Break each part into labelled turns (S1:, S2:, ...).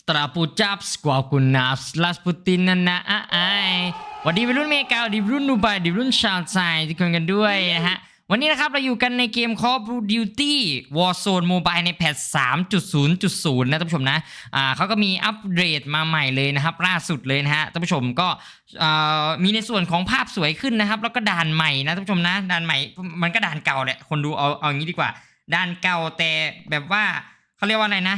S1: สตราปูจับสกวากุนาสลาสปูตินนันนะไอวันดีวัยรุ่นเมกาวันดีวัยรุ่นนูบายวัยรุ่นชาวไทยทุกคนกันด้วยนะฮะ วันนี้นะครับ เราอยู่กันในเกม Call of Duty Warzone Mobile ในแพท 3.0.0 นะท่านผู้ชมนะ อ่าเขาก็มีอัปเดตมาใหม่เลยนะครับ ล่าสุดเลยนะฮะท่านผู้ชมก็อ่ามีในส่วนของภาพสวยขึ้นนะครับ แล้วก็ด่านใหม่นะท่านผู้ชมนะด่านใหม่มันก็ด่านเก่าแหละคนดูเอาเอาอางี้ดีกว่า ด่านเก่าแต่แบบว่าเขาเรียกว่าอะไรนะ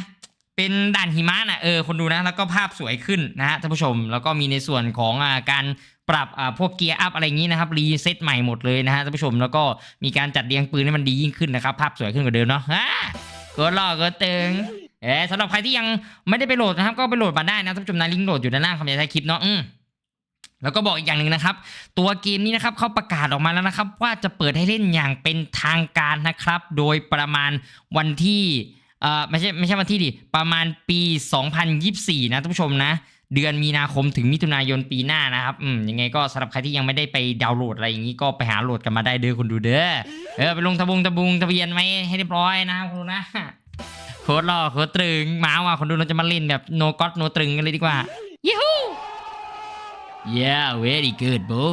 S1: เป็นด่านหิมะนะเออคนดูนะแล้วก็ภาพสวยขึ้นนะฮะท่านผู้ชม แล้วก็มีในส่วนของอการปรับอ่าพวกเกียร์อัพอะไรอย่างนี้นะครับรีเซ็ตใหม่หมดเลยนะฮะท่านผู้ชมแล้วก็มีการจัดเรียงปืนให้มันดียิ่งขึ้นนะครับภาพสวยขึ้นกว่าเดิมเนาะฮ่าก็รอก็ตึงเออสำหรับใครที่ยังไม่ได้ไปโหลดนะครับ ก็ไปโหลดมาได้นะท่านผู้ชมนะลิงก์โหลดอยู่ด้านล่างคำใช้คลิปเนาะอืมแล้วก็บอกอีกอย่างหนึ่งนะครับ ตัวเกมนี้นะครับเขาประกาศออกมาแล้วนะครับ ว่าจะเปิดให้เล่นอย่างเป็นทางการนะครับ โดยประมาณวันที่ เอ่อไม่ใช่ไม่ใช่วันที่ดิประมาณปี 2024 นะท่านผู้ชมนะ เดือนมีนาคมถึงมิถุนายนปีหน้านะครับอืมยังไงก็สำหรับใครที่ยังไม่ได้ไปดาวน์โหลดอะไรอย่างนี้ก็ไปหาโหลดกันมาได้เด้อคุณดูเด้อเออไปลงทะบงทะบุงทะเบียนไว้ให้เรียบร้อยนะครับคุณดูนะโคตรหล่อโคตรตรึงมาว่ะคนดูเราจะมาเล่นแบบโนก็อตโนตรึงกันเลยดีกว่ายูฮู yeah very good bro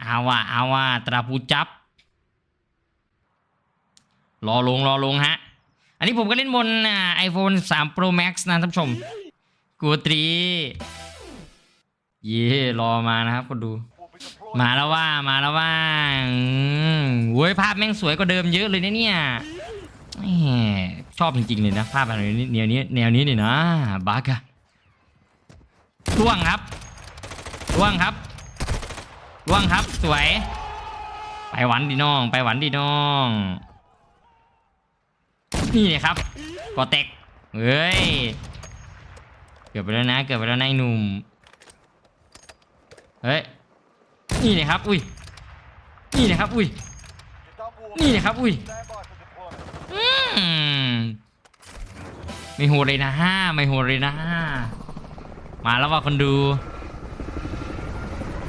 S1: เอาว่ะเอาว่ะตราปูจับ รอลงรอลงฮะ อันนี้ผมก็เล่นบนอ่า iPhone 3 Pro Max นะท่านผู้ชมกูตรี เย่รอมานะครับคนดู มาแล้วว่ามาแล้วว่าอืมโว้ยภาพแม่งสวยกว่าเดิมเยอะเลยนะเนี่ยชอบจริงๆเลยนะภาพแบบนี้แนวนี้แนวนี้เนี่ยนะบักอะล่วงครับล่วงครับล่วงครับสวย ไปหวันดีน้อง ไปหวันดีน้อง นี่เลยครับกอเต็กเฮ้ย เกือบไปแล้วนะ เกือบไปแล้วนายหนุ่ม เฮ้ย นี่เลยครับ อุ้ย นี่เลยครับ อุ้ย นี่เลยครับ อุ้ยมไม่โหดเลยนะห้าไม่โหดเลยนะมาแล้วว่าคนดู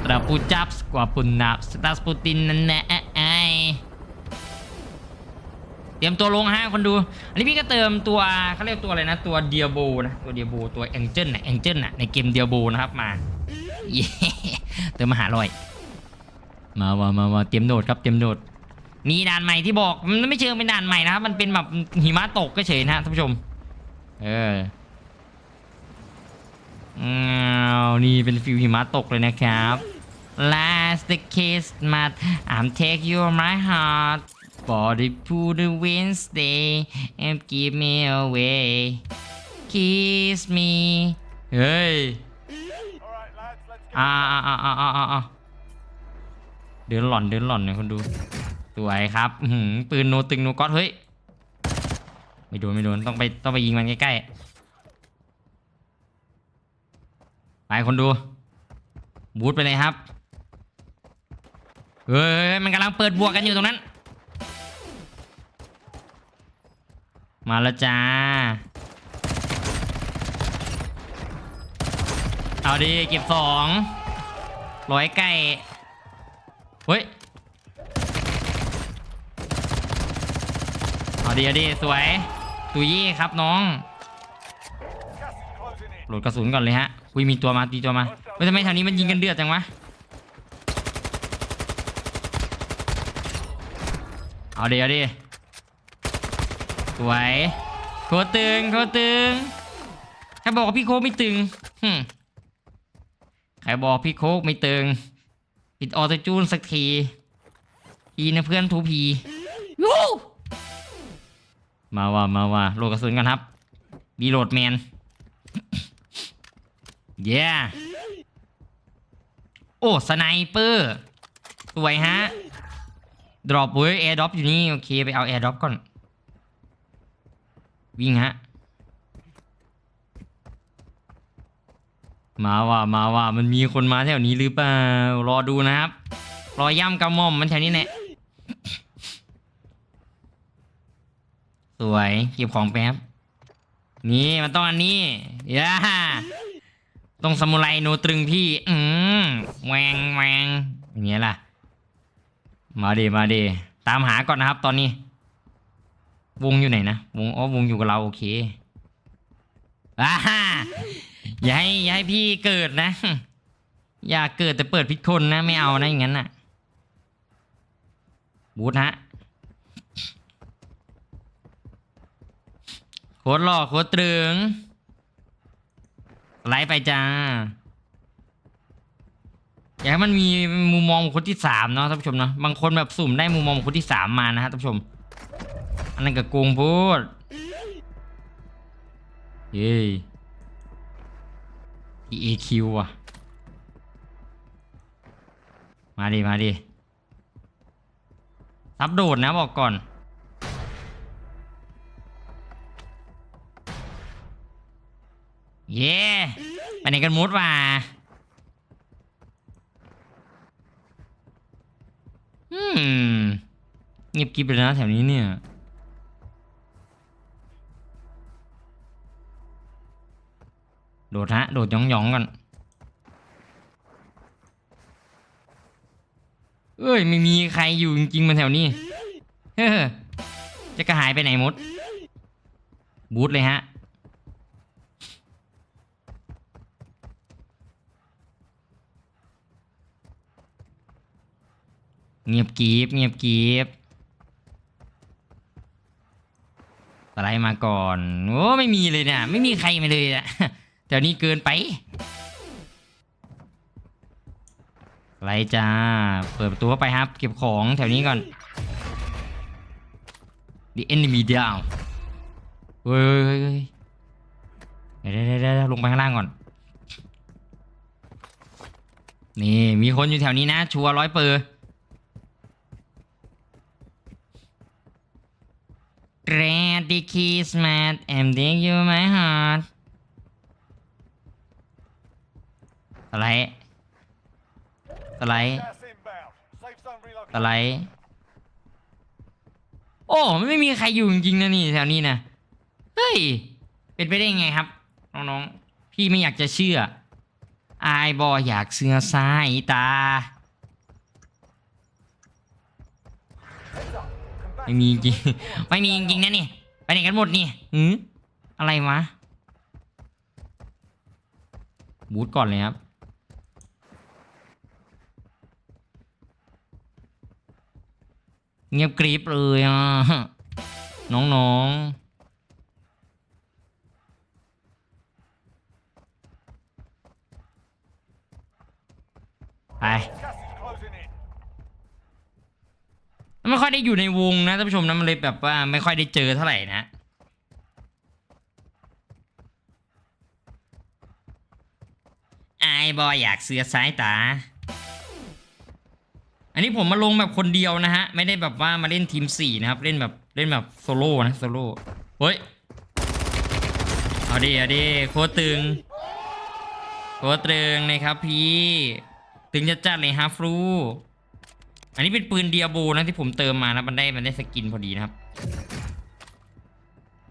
S1: ตราปูจับกว่าปุนนับสตาร์สปูตินนั่นแหละ รียมตัวลงฮะคนดู อันนี้พี่ก็เติมตัวเขาเรียกตัวอะไรนะ ตัวเดียโบนะตัวเดียโบตัวแองเจิลนะแองเจิลนะในเกมเดียโบนะครับมาเย้เติมมาหาลอยมามามามาเตรียมโดดครับเตรียมโดด มีด่านใหม่ที่บอกมันไม่เชิงเป็นด่านใหม่นะครับมันเป็นแบบหิมะตกก็เฉยนะท่านผู้ชม เออนี่เป็นฟิวหิมะตกเลยนะครับ Last the kiss mat I'm take you my heart Body to the Wednesday and give me away Kiss me เฮ้ยอ่าอ่าอ่าอ่าอ่าอ่าเดินหล่อนเดินหล่อนเนี่ยคนดู สวยครับหือปืนโนตึงโนก๊อตเฮ้ย ไม่โดนไม่โดนต้องไปต้องไปยิงมันใกล้ๆ ไปคนดู บูทไปเลยครับ เฮ้ยมันกำลังเปิดบวกกันอยู่ตรงนั้น มาแล้วจ้า เอาดีเก็บสองร้อยไก่เฮ้ย เอาดีเอาดีสวย ตุยยี่ครับน้อง โหลดกระสุนก่อนเลยฮะอุ้ยมีตัวมาตีตัวมาเฮ้ยทำไมแถวนี้มันยิงกันเดือดจังวะ เอาดีเอาดี สวยโคตึงโคตึงใครบอกพี่โคไม่ตึงหึใครบอกพี่โคไม่ตึงปิดออโต้จูนสักทีพีนะเพื่อนทูพีมาว่ามาว่าโลกระสุนกันครับบีโหลดแมนเย้โอ้สไนเปอร์สวยฮะดรอปเว้ยแอร์ดรอปอยู่นี่ โอเค ไปเอาแอร์ดรอปก่อน วิ่งฮะ มาว่ามาว่ามันมีคนมาแถวนี้หรือเปล่ารอดูนะครับ รอย่ำกระหม่อมมันแถวนี้แหละสวยเก็บของแป๊บนี่มันต้องอันนี้ย่าต้องสมุไรโนตรึงพี่ อืมแวงแวงอย่างเงี้ยล่ะ มาดีมาดีตามหาก่อนนะครับตอนนี้ วงอยู่ไหนนะ วงอ๋อวงอยู่กับเราโอเคอ่าฮ่าอย่าให้อย่าให้พี่เกิดนะ อย่าเกิดแต่เปิดพิษคนนะ ไม่เอานะอย่างนั้นน่ะ บูธฮะโคตรหล่อโคตรตรึงไลฟ์ไปจ้า อยากให้มันมีมุมมองคนที่สามเนาะท่านผู้ชมเนาะบางคนแบบสุ่มได้มุมมองของคนที่สามมานะฮะท่านผู้ชม อันนั้นก็โกงพูดเย้ EAQ อะ มาดิ มาดิซับโดดนะบอกก่อน เย้ไปไหนกันมุดว่าอืมเงียบกริบเลยนะแถวนี้เนี่ย โดดฮะ โดดหยองก่อนเอ้ยไม่มีใครอยู่จริงๆมันแถวนี้เฮ้อจะกระหายไปไหนหมด บูทเลยฮะ เงียบกรีบเงียบกรีบสไลด์มาก่อน โอ้ไม่มีเลยเนี่ยไม่มีใครมาเลยอะ วนี้เกินไปไลด์จ้า เปิดประตูเข้าไปครับ เก็บของแถวนี้ก่อน The enemy down เฮ้ยเฮ้ยเฮ้ยเดี๋ยวเดี๋ยวเดี๋ยวลงไปข้างล่างก่อน นี่มีคนอยู่แถวนี้นะ ชัวร้อยเปอร์ Ready Kismet and dig you my heart สไลด์ สไลด์
S2: Gas inbound. Safe zone
S1: สไลด์โอ้ไม่มีใครอยู่จริงๆนะนี่แถวนี้นะเฮ้ยเป็นไปได้ไงครับน้องๆพี่ไม่อยากจะเชื่ออายบออยากเสือสายตา ไม่มีจริงไม่มีจริงนะนี่ไปไหนกันหมดนี่หืออะไรวะบูทก่อนเลยครับ เงียบกริบเลยอะ น้องๆไปไม่ค่อยได้อยู่ในวงนะท่านผู้ชมนะมันเลยแบบว่าไม่ค่อยได้เจอเท่าไหร่นะไอ้บอยอยากเสือสายตา อันนี้ผมมาลงแบบคนเดียวนะฮะ ไม่ได้แบบว่ามาเล่นทีมสี่นะครับ เล่นแบบเล่นแบบโซโล่นะโซโล่เฮ้ย เอาดิเอาดิโคตรตึง โคตรตึงนะครับพี่ ตึงจะจัดเลยฮะฟรู อันนี้เป็นปืนเดียโบนะที่ผมเติมมานะมันได้มันได้สกินพอดีนะครับ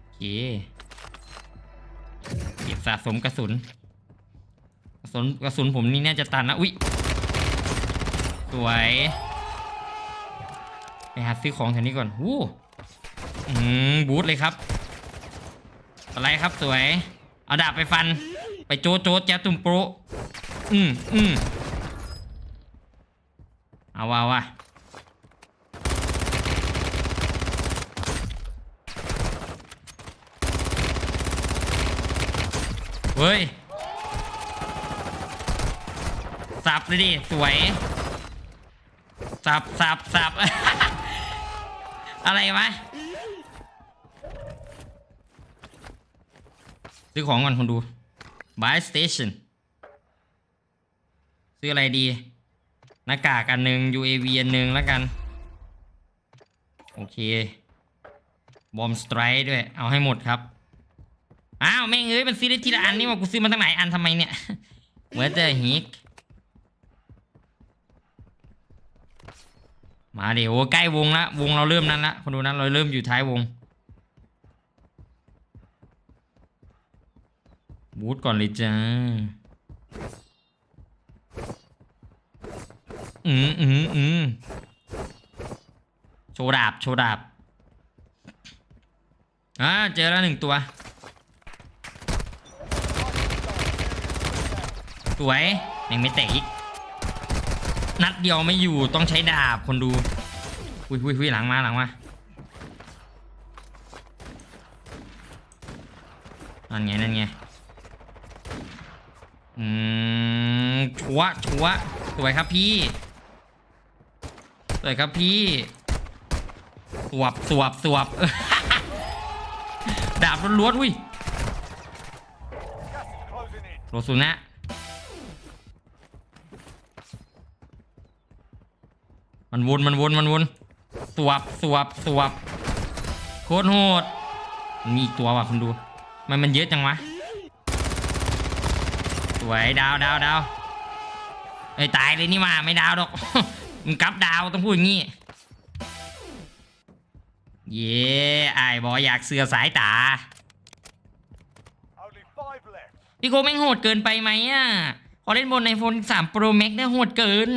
S1: โอเคเก็บสะสมกระสุนกระสุนกระสุนผมนี่น่าจะตันนะ อุ๊ย สวย ไปหาซื้อของแถวนี้ก่อนวู้อืมบูทเลยครับ อะไรครับสวย เอาดาบไปฟัน ไปโจโจแจ๊บตุ่มโปรอืมอืมเอาว่าว่าเฮ้ย สับเลยดิ สวย สับสับสับ อะไรวะซื้อของก่อนคนดู buy station ซื้ออะไรดี หน้ากากอันหนึ่ง UAV อันหนึ่งแล้วกัน โอเค บอมสไตร์ด้วย เอาให้หมดครับ อ้าว แม่งเอ้ย มันซื้อได้ทีละอันนี่ว่ากูซื้อมาตั้งหลายอันทำไมเนี่ยเวอร์เจอฮิก มาเดี๋ยวโอ้ใกล้วงละวงเราเริ่มนั้นละคนดูนั้นเราเริ่มอยู่ท้ายวงบูทก่อนเลยจ้าอืมอืมอืมโชว์ดาบโชว์ดาบอ่าเจอแล้วหนึ่งตัววยยังไม่แตกอีก นัดเดียวไม่อยู่ต้องใช้ดาบคนดูหุยหุยหุยหลังมาหลังมานั่นไงนั่นไงอืมชัวชัวสวยครับพี่สวยครับพี่สวบสวบสวบดาบล้วนๆอุ้ยโรสุนะ มันวนมันวนมันวนสวบสวบสวบโคตรโหดมีอีกตัวว่ะคุณดู มันมันเยอะจังวะสวยดาวดาวดาวไอ้ตายเลยนี่มาไม่ดาวดอกมึงกลับดาวต้องพูดอย่างงี้เย้ไอ้บอยอยากเสือสายตาพี่โกแม่งโหดเกินไปไหมอะพอเล่นบน iPhone 3 Pro Max เนี่ยโหดเกิน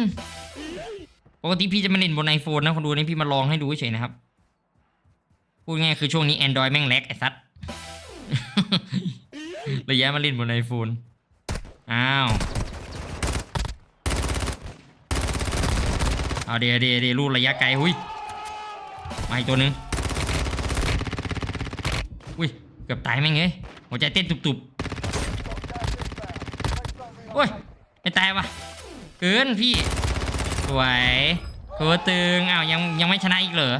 S1: กติพี่จะมาเล่นบน iPhone นะคนดูนี่พี่มาลองให้ดูเฉยนะครับ พูดง่ายคือช่วงนี้ Android แม่งแลกไอ้สัตระยะมาเล่นบน iPhone อ้าว เอาเดี๋ยวเดี๋ยวเดี๋ยวลูกระยะไกลหุยมาอีกตัวหนึ่งอุ้ย เกือบตายแม่งเอ้ยหัวใจเต้นตุบๆโอ้ย ไม่ตายวะเกินพี่ สวยโคตรตึงอ้าวยังยังไม่ชนะอีกเหรอ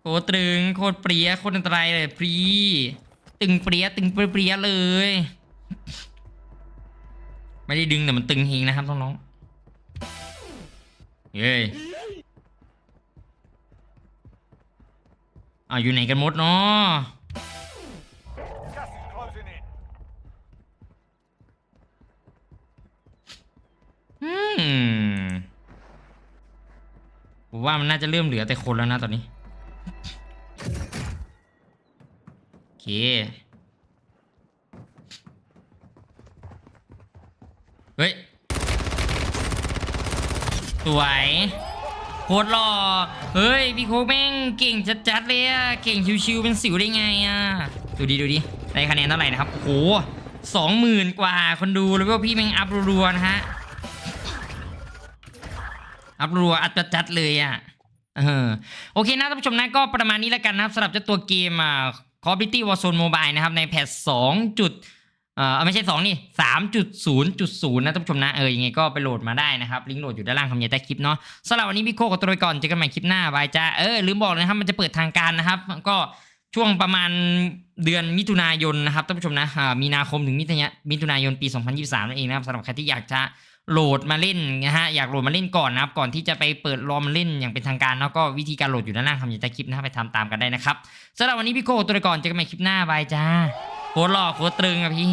S1: โคตรตึงโคตรเปรี้ยโคตรอันตรายเลยพรีตึงเปรี้ยตึงเปรี้ยเลย ไม่ได้ดึงแต่มันตึงเฮงนะครับน้องๆเย้อ้าวอยู่ไหนกันหมดเนาะ ผมว่ามันน่าจะเริ่มเหลือแต่คนแล้วนะตอนนี้ โอเค เฮ้ย สวยโคตรหล่อ เฮ้ย พี่โคแม่งเก่งจัดๆเลยอะเก่งชิวๆเป็นสิวได้ไงอะดูดิดูดิได้คะแนนเท่าไหร่นะครับ โอ้โหสองหมื่นกว่าคนดูแล้วก็พี่แม่งอัพรัวๆนะฮะ อัพรัวอัดจัดเลยอะเออโอเคนะท่านผู้ชมนะก็ประมาณนี้แล้วกันนะครับสำหรับเจ้าตัวเกมอ่า Call of Duty Warzone Mobile นะครับในแพท2จุดเออไม่ใช่2นี่3.0.0นะท่านผู้ชมนะเออยังไงก็ไปโหลดมาได้นะครับลิงก์โหลดอยู่ด้านล่างคำเนียใต้คลิปเนาะสำหรับวันนี้พี่โคกับตัวไปก่อนเจอกันใหม่คลิปหน้าบายจ้าเออลืมบอกเลยนะครับมันจะเปิดทางการนะครับ ก็ช่วงประมาณเดือนมิถุนายนนะครับท่านผู้ชมนะอ่ามีนาคมถึงมิถุนยนมิถุนายนปี 2023นั่นเองนะครับสำหรับใครที่อยากจะ โหลดมาเล่นนะฮะอยากโหลดมาเล่นก่อนนะครับก่อนที่จะไปเปิดรอมาเล่นอย่างเป็นทางการแล้วก็วิธีการโหลดอยู่ด้านล่างคำอยู่ใต้คลิปนะไปทำตามกันได้นะครับสำหรับวันนี้พี่โก้ตัวก่อนเจอกันใหม่คลิปหน้าบายจ้าโคตรหล่อโคตรตรึงอะพี่